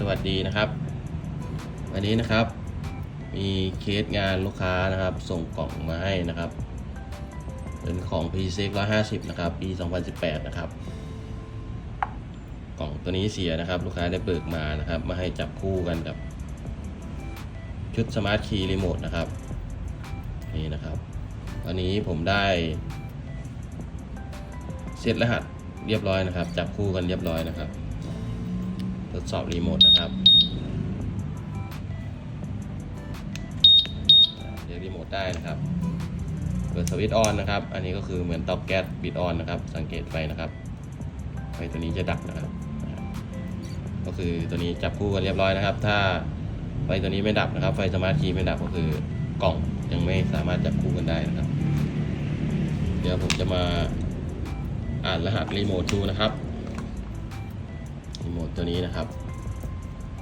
สวัสดีนะครับ วันนี้นะครับ มีเคสงานลูกค้านะครับ ส่งกล่องมาให้นะครับ เป็นของ p c 150 นะครับ ปี 2018 นะครับ กล่องตัวนี้เสียนะครับ ลูกค้าได้เบิกมานะครับ มาให้จับคู่กันกับ ชุดสมาร์ทคีย์รีโมทนะครับ นี่นะครับตอนนี้ผมได้เซตรหัสเรียบร้อยนะครับ จับคู่กันเรียบร้อยนะครับ ทดสอบรีโมทนะครับเรียกรีโมทได้นะครับเปิดสวิตช์ออนนะครับ อันนี้ก็คือเหมือนเตาแก๊สบิดออนนะครับ สังเกตไฟนะครับไฟตัวนี้จะดับนะครับ ก็คือตัวนี้จับคู่กันเรียบร้อยนะครับ ถ้าไฟตัวนี้ไม่ดับนะครับ ไฟสมาร์ทคีย์ไม่ดับก็คือกล่องยังไม่สามารถจับคู่กันได้นะครับ เดี๋ยวผมจะมาอ่านรหัสรีโมทดูนะครับ มทตัวนี้นะครับ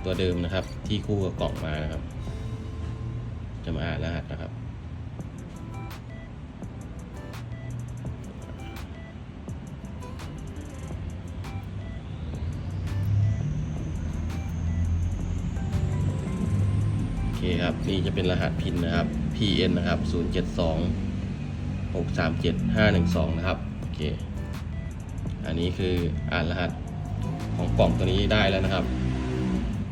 ตัวเดิมนะครับที่คู่กับกล่องมานะครับ จะมาอ่านรหัสนะครับโอเคครับนี่จะเป็นรหัสพินนะครับ PN นะครับ 072 637 512 นะครับ โอเค อันนี้คืออ่านรหัส ของกล่องตัวนี้ได้แล้วนะครับ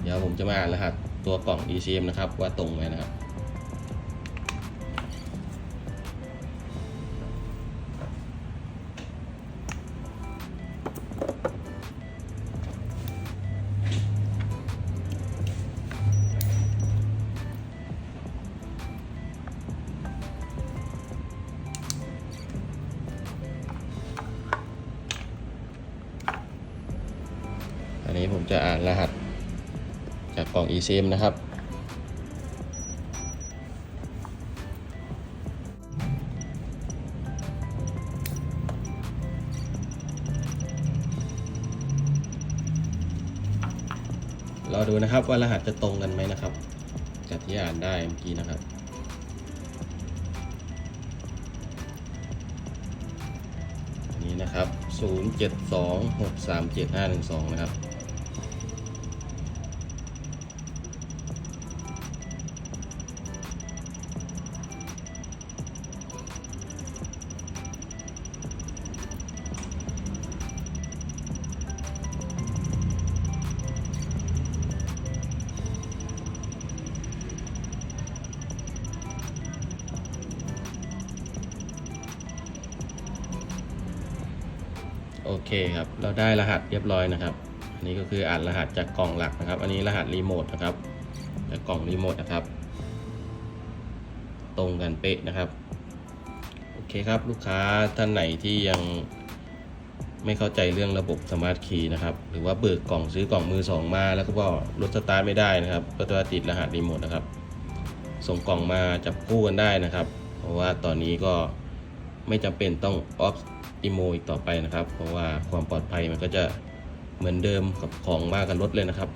เดี๋ยวผมจะมาอ่านรหัสตัวกล่อง ECM นะครับว่าตรงไหมนะครับ นนี้ผมจะอ่านรหัสจากกล่อง eSIM นะครับ รอดูนะครับว่ารหัสจะตรงกันไหมนะครับจากที่อ่านได้เมื่อกี้นะครับอันนี้นะครับ 072637512 นะครับ โอเคครับ เราได้รหัสเรียบร้อยนะครับอันนี้ก็คืออ่านรหัสจากกล่องหลักนะครับ อันนี้รหัสรีโมทนะครับจากกล่องรีโมทนะครับ ตรงกันเป๊ะนะครับ โอเคครับลูกค้าท่านไหนที่ยังไม่เข้าใจเรื่องระบบสมาร์ทคีย์นะครับ หรือว่าเบิกกล่องซื้อกล่องมือสองมาแล้วก็บอกรถสตาร์ทไม่ได้นะครับก็จะติดรหัสรีโมทนะครับ ส่งกล่องมาจับคู่กันได้นะครับ เพราะว่าตอนนี้ก็ไม่จำเป็นต้องออฟ อิโมอีกต่อไปนะครับ เพราะว่าความปลอดภัยมันก็จะเหมือนเดิมกับของมากับรถเลยนะครับ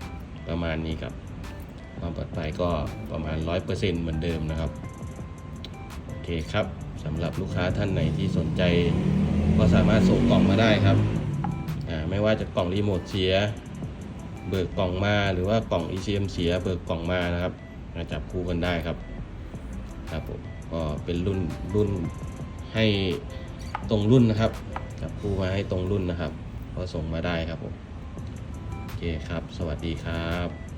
ประมาณนี้ครับ ความปลอดภัยก็ประมาณ 100%เหมือนเดิมนะครับ โอเคครับสำหรับลูกค้าท่านไหนที่สนใจ ก็สามารถส่งกล่องมาได้ครับไม่ว่าจะกล่องรีโมทเสีย เบิกกล่องมาหรือว่ากล่อง ECM เสียเบิกกล่องมานะครับจับคู่กันได้ครับครับผมก็เป็นรุ่นรุ่นให้ ตรงรุ่นนะครับจับคู่มาให้ตรงรุ่นนะครับ ก็ส่งมาได้ครับผมโอเคครับ สวัสดีครับ